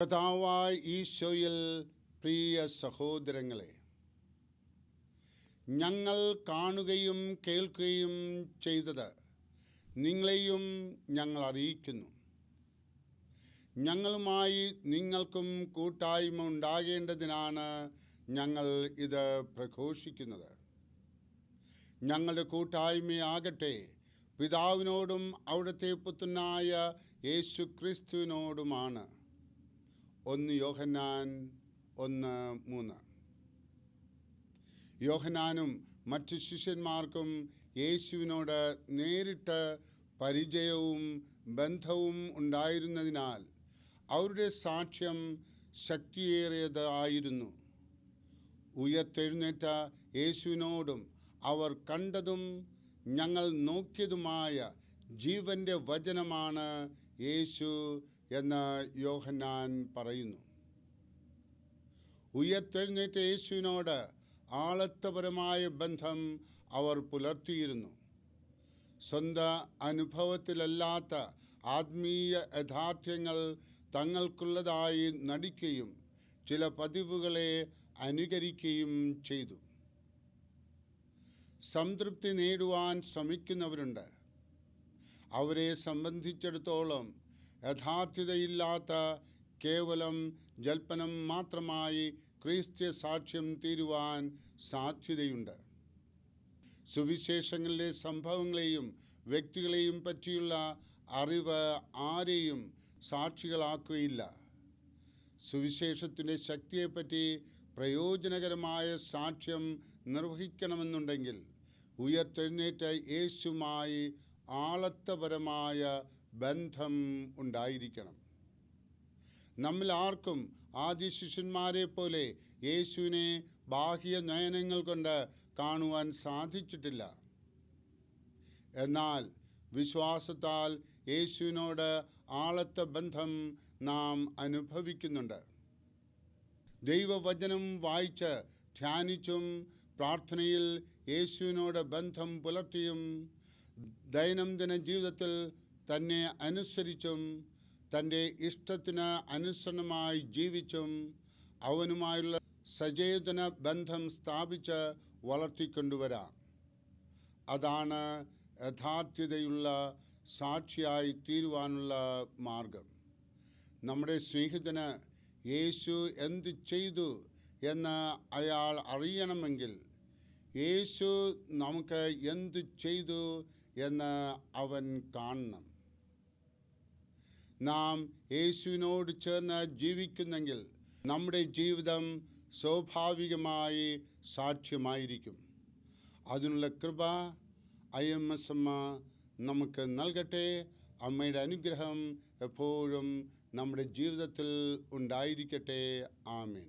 കർത്താവായ ഈശോയിൽ പ്രിയ സഹോദരങ്ങളെ ഞങ്ങൾ കാണുകയും കേൾക്കുകയും ചെയ്തത് നിങ്ങളെയും ഞങ്ങൾ അറിയിക്കുന്നു. ഞങ്ങളുമായി നിങ്ങൾക്കും കൂട്ടായ്മ ഉണ്ടാകേണ്ടതിനാണ് ഞങ്ങൾ ഇത് പ്രഘോഷിക്കുന്നത്. ഞങ്ങളുടെ കൂട്ടായ്മയാകട്ടെ പിതാവിനോടും അവിടുത്തെ പുത്തനായ യേശു ക്രിസ്തുവിനോടുമാണ് ഒന്ന് യോഹന്നാൻ ഒന്ന് മൂന്ന്. യോഹനാനും മറ്റ് ശിഷ്യന്മാർക്കും യേശുവിനോട് നേരിട്ട് പരിചയവും ബന്ധവും ഉണ്ടായിരുന്നതിനാൽ അവരുടെ സാക്ഷ്യം ശക്തിയേറിയതായിരുന്നു ഉയർത്തെഴുന്നേറ്റ യേശുവിനോടും അവർ കണ്ടതും ഞങ്ങൾ നോക്കിയതുമായ ജീവന്റെ വചനമാണ് യേശു എന്ന് യോഹന്നാൻ പറയുന്നു. ഉയർത്തെഴുന്നേറ്റ യേശുവിനോട് ആളത്വപരമായ ബന്ധം അവർ പുലർത്തിയിരുന്നു. സ്വന്തം അനുഭവത്തിലല്ലാത്ത ആത്മീയ യഥാർത്ഥ്യങ്ങൾ തങ്ങൾക്കുള്ളതായി നടിക്കുകയും ചില പതിവുകളെ അനുകരിക്കുകയും ചെയ്തു. സംതൃപ്തി നേടുവാൻ ശ്രമിക്കുന്നവരുണ്ട്. അവരെ സംബന്ധിച്ചിടത്തോളം യഥാർത്ഥതയില്ലാത്ത കേവലം ജൽപ്പനം മാത്രമായി ക്രിസ്ത്യ സാക്ഷ്യം തീരുവാൻ സാധ്യതയുണ്ട്. സുവിശേഷങ്ങളിലെ സംഭവങ്ങളെയും വ്യക്തികളെയും പറ്റിയുള്ള അറിവ് ആരെയും സാക്ഷികളാക്കുകയില്ല. സുവിശേഷത്തിന്റെ ശക്തിയെപ്പറ്റി പ്രയോജനകരമായ സാക്ഷ്യം നിർവഹിക്കണമെന്നുണ്ടെങ്കിൽ ഉയർത്തെഴുന്നേറ്റ യേശുമായി ആളത്വപരമായ ബന്ധം ഉണ്ടായിരിക്കണം. നമ്മിൽ ആർക്കും ആദ്യ ശിഷ്യന്മാരെ പോലെ യേശുവിനെ ബാഹ്യ നയനങ്ങൾ കൊണ്ട് കാണുവാൻ സാധിച്ചിട്ടില്ല. എന്നാൽ വിശ്വാസത്താൽ യേശുവിനോട് ആളത്ത ബന്ധം നാം അനുഭവിക്കുന്നുണ്ട്. ദൈവവചനം വായിച്ച് ധ്യാനിച്ചും പ്രാർത്ഥനയിൽ യേശുവിനോട് ബന്ധം പുലർത്തിയും ദൈനംദിന ജീവിതത്തിൽ തന്നെ അനുസരിച്ചും തന്റെ ഇഷ്ടത്തിന് അനുസരണമായി ജീവിച്ചും അവനുമായുള്ള സചേതന ബന്ധം സ്ഥാപിച്ച് വളർത്തിക്കൊണ്ടുവരാം. അതാണ് യഥാർത്ഥതയുള്ള സാക്ഷിയായി തീരുവാനുള്ള മാർഗം. നമ്മുടെ സ്നേഹിതന് യേശു എന്ത് ചെയ്തു എന്ന് അയാൾ അറിയണമെങ്കിൽ യേശു നമുക്ക് എന്ത് ചെയ്തു എന്ന് അവൻ കാണണം. നാം യേശുവിനോട് ചേർന്ന് ജീവിക്കുന്നെങ്കിൽ നമ്മുടെ ജീവിതം സ്വാഭാവികമായി സാക്ഷ്യമായിരിക്കും. അതിനുള്ള കൃപ ഐ എം എസ് അമ്മ നമുക്ക് നൽകട്ടെ. അമ്മയുടെ അനുഗ്രഹം എപ്പോഴും നമ്മുടെ ജീവിതത്തിൽ ഉണ്ടായിരിക്കട്ടെ. ആമേൻ.